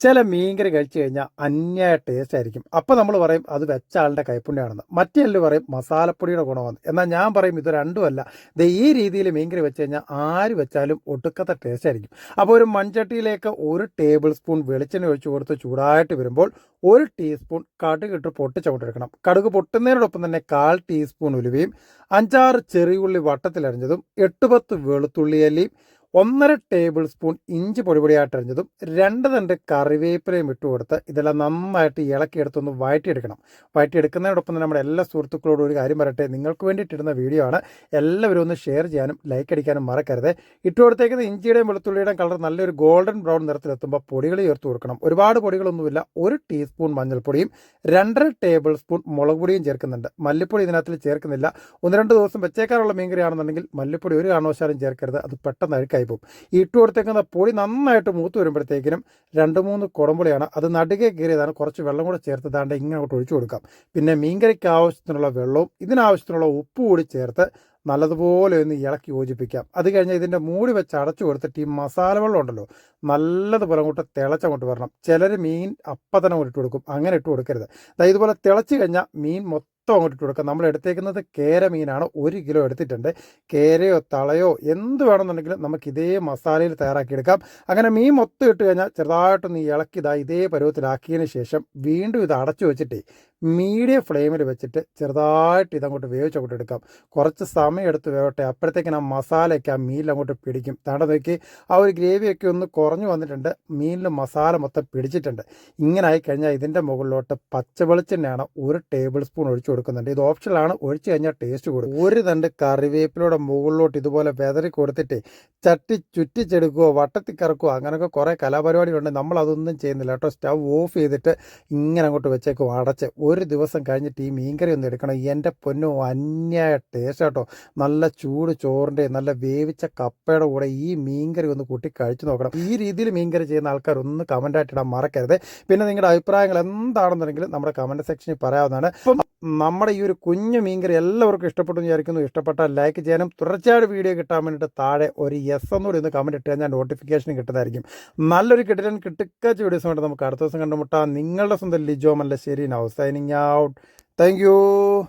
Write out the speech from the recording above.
ചില മീൻകറി കഴിച്ചു കഴിഞ്ഞാൽ അന്യായ ടേസ്റ്റ് ആയിരിക്കും. അപ്പോൾ നമ്മൾ പറയും അത് വെച്ച ആളുടെ കൈപ്പുണ്യാണെന്ന്. മറ്റേ പറയും മസാലപ്പൊടിയുടെ ഗുണമാണ് എന്നാൽ ഞാൻ പറയും ഇത് രണ്ടുമല്ല ഇത് ഈ രീതിയിൽ മീൻകറി വെച്ച് കഴിഞ്ഞാൽ ആര് വെച്ചാലും ഒടുക്കത്തെ ടേസ്റ്റ് ആയിരിക്കും. അപ്പോൾ ഒരു മൺചട്ടിയിലേക്ക് ഒരു ടേബിൾ സ്പൂൺ വെളിച്ചെണ്ണ ഒഴിച്ച് കൊടുത്ത് ചൂടായിട്ട് വരുമ്പോൾ ഒരു ടീസ്പൂൺ കടുക് ഇട്ട് പൊട്ടിച്ചങ്ങോട്ടെടുക്കണം കടുക് പൊട്ടുന്നതിനോടൊപ്പം തന്നെ കാൽ ടീസ്പൂൺ ഉലുവയും അഞ്ചാറ് ചെറിയുള്ളി വട്ടത്തിലരിഞ്ഞതും എട്ട് പത്ത് വെളുത്തുള്ളിയല്ലിയും ഒന്നര ടേബിൾ സ്പൂൺ ഇഞ്ചി പൊടിപൊടിയായിട്ടരിഞ്ഞതും രണ്ട് തണ്ട് കറിവേപ്പിലയും ഇട്ട് കൊടുത്ത് ഇതെല്ലാം നന്നായിട്ട് ഇളക്കിയെടുത്തൊന്ന് വഴറ്റിയെടുക്കണം. വഴറ്റിയെടുക്കുന്നതിനോടൊപ്പം തന്നെ നമ്മുടെ എല്ലാ സുഹൃത്തുക്കളോടും ഒരു കാര്യം പറയട്ടെ. നിങ്ങൾക്ക് വേണ്ടിയിട്ടിരുന്ന വീഡിയോ ആണ്. എല്ലാവരും ഒന്ന് ഷെയർ ചെയ്യാനും ലൈക്ക് അടിക്കാനും മറക്കരുത്. ഇട്ട് കൊടുത്തേക്കുന്ന ഇഞ്ചിയുടെയും വെളുത്തുള്ളിയുടെയും കളർ നല്ലൊരു ഗോൾഡൻ ബ്രൗൺ നിറത്തിലെത്തുമ്പോൾ പൊടികൾ ചേർത്ത് കൊടുക്കണം. ഒരുപാട് പൊടികളൊന്നുമില്ല. ഒരു ടീസ്പൂൺ മഞ്ഞൾപ്പൊടിയും രണ്ടര ടേബിൾ സ്പൂൺ മുളക് പൊടിയും ചേർക്കുന്നുണ്ട്. മല്ലിപ്പൊടി ഇതിനകത്തിൽ ചേർക്കുന്നില്ല. ഒന്ന് രണ്ട് ദിവസം വെച്ചേക്കാനുള്ള മീൻകറിയാണെന്നുണ്ടെങ്കിൽ മല്ലിപ്പൊടി ഒരു കാരണവശാലും ചേർക്കരുത്. അത് പെട്ടെന്ന് അഴുക്കായി പോകും. ഇട്ട് കൊടുത്തേക്കുന്ന പൊടി നന്നായിട്ട് മൂത്ത് വരുമ്പോഴത്തേക്കിനും രണ്ട് മൂന്ന് കുടമ്പുളിയാണ് അത് നടുകെ കീറിയതാണ്. കുറച്ച് വെള്ളം കൂടെ ചേർത്ത് ദാണ്ട് ഇങ്ങോട്ട് ഒഴിച്ചു കൊടുക്കാം. പിന്നെ മീൻകറിക്ക് ആവശ്യത്തിനുള്ള വെള്ളവും ഇതിനാവശ്യത്തിനുള്ള ഉപ്പ് കൂടി ചേർത്ത് നല്ലതുപോലെ ഒന്ന് ഇളക്കി യോജിപ്പിക്കാം. അത് കഴിഞ്ഞ് ഇതിന്റെ മൂടി വെച്ച് അടച്ചു കൊടുത്തിട്ട് ഈ മസാല വെള്ളം ഉണ്ടല്ലോ നല്ലതുപോലെ അങ്ങോട്ട് തിളച്ചങ്ങോട്ട് വരണം. ചിലർ മീൻ അപ്പം തന്നെ ഇട്ട് കൊടുക്കും. അങ്ങനെ ഇട്ട് കൊടുക്കരുത്. ഇതുപോലെ തിളച്ച് കഴിഞ്ഞാൽ മീൻ മൊത്തം അങ്ങോട്ട് ഇട്ട് കൊടുക്കാം. നമ്മൾ എടുത്തേക്കുന്നത് കേര മീനാണ്. ഒരു കിലോ എടുത്തിട്ടുണ്ട്. കേരയോ തളയോ എന്ത് വേണമെന്നുണ്ടെങ്കിലും നമുക്ക് ഇതേ മസാലയിൽ തയ്യാറാക്കിയെടുക്കാം. അങ്ങനെ മീൻ മൊത്തം ഇട്ട് കഴിഞ്ഞാൽ ചെറുതായിട്ടൊന്ന് ഇളക്കി ഇതാ ഇതേ പരുവത്തിലാക്കിയതിന് ശേഷം വീണ്ടും ഇത് അടച്ചു വെച്ചിട്ടേ മീഡിയം ഫ്ലെയിമിൽ വെച്ചിട്ട് ചെറുതായിട്ട് ഇതങ്ങോട്ട് വേവിച്ച് അങ്ങോട്ട് എടുക്കാം. കുറച്ച് സമയം എടുത്ത് വേവട്ടെ. അപ്പോഴത്തേക്കിന് ആ മസാലയൊക്കെ ആ മീനിൽ അങ്ങോട്ട് പിടിക്കും. താണ്ട നോക്കി ആ ഒരു ഗ്രേവിയൊക്കെ ഒന്ന് കുറഞ്ഞു വന്നിട്ടുണ്ട്. മീനിൽ മസാല മൊത്തം പിടിച്ചിട്ടുണ്ട്. ഇങ്ങനെ ആയി കഴിഞ്ഞാൽ ഇതിന്റെ മുകളിലോട്ട് പച്ച വെളിച്ചെണ്ണയാണ് ഒരു ടേബിൾ സ്പൂൺ ഒഴിച്ചു കൊടുക്കുന്നുണ്ട്. ഇത് ഓപ്ഷനിലാണ് ഒഴിച്ചു കഴിഞ്ഞാൽ ടേസ്റ്റ് കൂടും. ഒരു തണ്ട് കറിവേപ്പിലൂടെ മുകളിലോട്ട് ഇതുപോലെ വെതറി കൊടുത്തിട്ട് ചട്ടി ചുറ്റിച്ചെടുക്കുകയോ വട്ടത്തിൽ കറക്കുകയോ അങ്ങനെയൊക്കെ കുറേ കലാപരിപാടികളുണ്ട്. നമ്മൾ അതൊന്നും ചെയ്യുന്നില്ല കേട്ടോ. സ്റ്റവ് ഓഫ് ചെയ്തിട്ട് ഇങ്ങനെ അങ്ങോട്ട് വെച്ചേക്കും അടച്ച്. ഒരു ദിവസം കഴിഞ്ഞിട്ട് ഈ മീൻകറി ഒന്ന് എടുക്കണം. എന്റെ പൊന്നോ അന്യായ ടേസ്റ്റ് കേട്ടോ നല്ല ചൂട് ചോറിന്റെ നല്ല വേവിച്ച കപ്പയുടെ കൂടെ ഈ മീൻകറി ഒന്ന് കൂട്ടി കഴിച്ചു നോക്കണം. ഈ രീതിയിൽ മീൻകറി ചെയ്യുന്ന ആൾക്കാർ ഒന്ന് കമന്റായിട്ടിടാൻ മറക്കരുത്. പിന്നെ നിങ്ങളുടെ അഭിപ്രായങ്ങൾ എന്താണെന്നുണ്ടെങ്കിൽ നമ്മുടെ കമന്റ് സെക്ഷനിൽ പറയാവുന്നതാണ്. നമ്മുടെ ഈ ഒരു കുഞ്ഞു മീൻകറി എല്ലാവർക്കും ഇഷ്ടപ്പെട്ടു വിചാരിക്കുന്നു. ഇഷ്ടപ്പെട്ടാൽ ലൈക്ക് ചെയ്യാനും തുടർച്ചയായിട്ട് വീഡിയോ കിട്ടാൻ വേണ്ടിയിട്ട് താഴെ ഒരു യെസ് എന്നുകൂടി ഒന്ന് കമന്റ് ഇട്ട് കഴിഞ്ഞാൽ നോട്ടിഫിക്കേഷൻ കിട്ടുന്നതായിരിക്കും. നല്ലൊരു കിട്ടുക്കാച്ച വീഡിയോസ് വേണ്ടി നമുക്ക് അടുത്ത ദിവസം കണ്ടുമുട്ടാം. നിങ്ങളുടെ സ്വന്തം Lijo Mallassery. signing out. Thank you.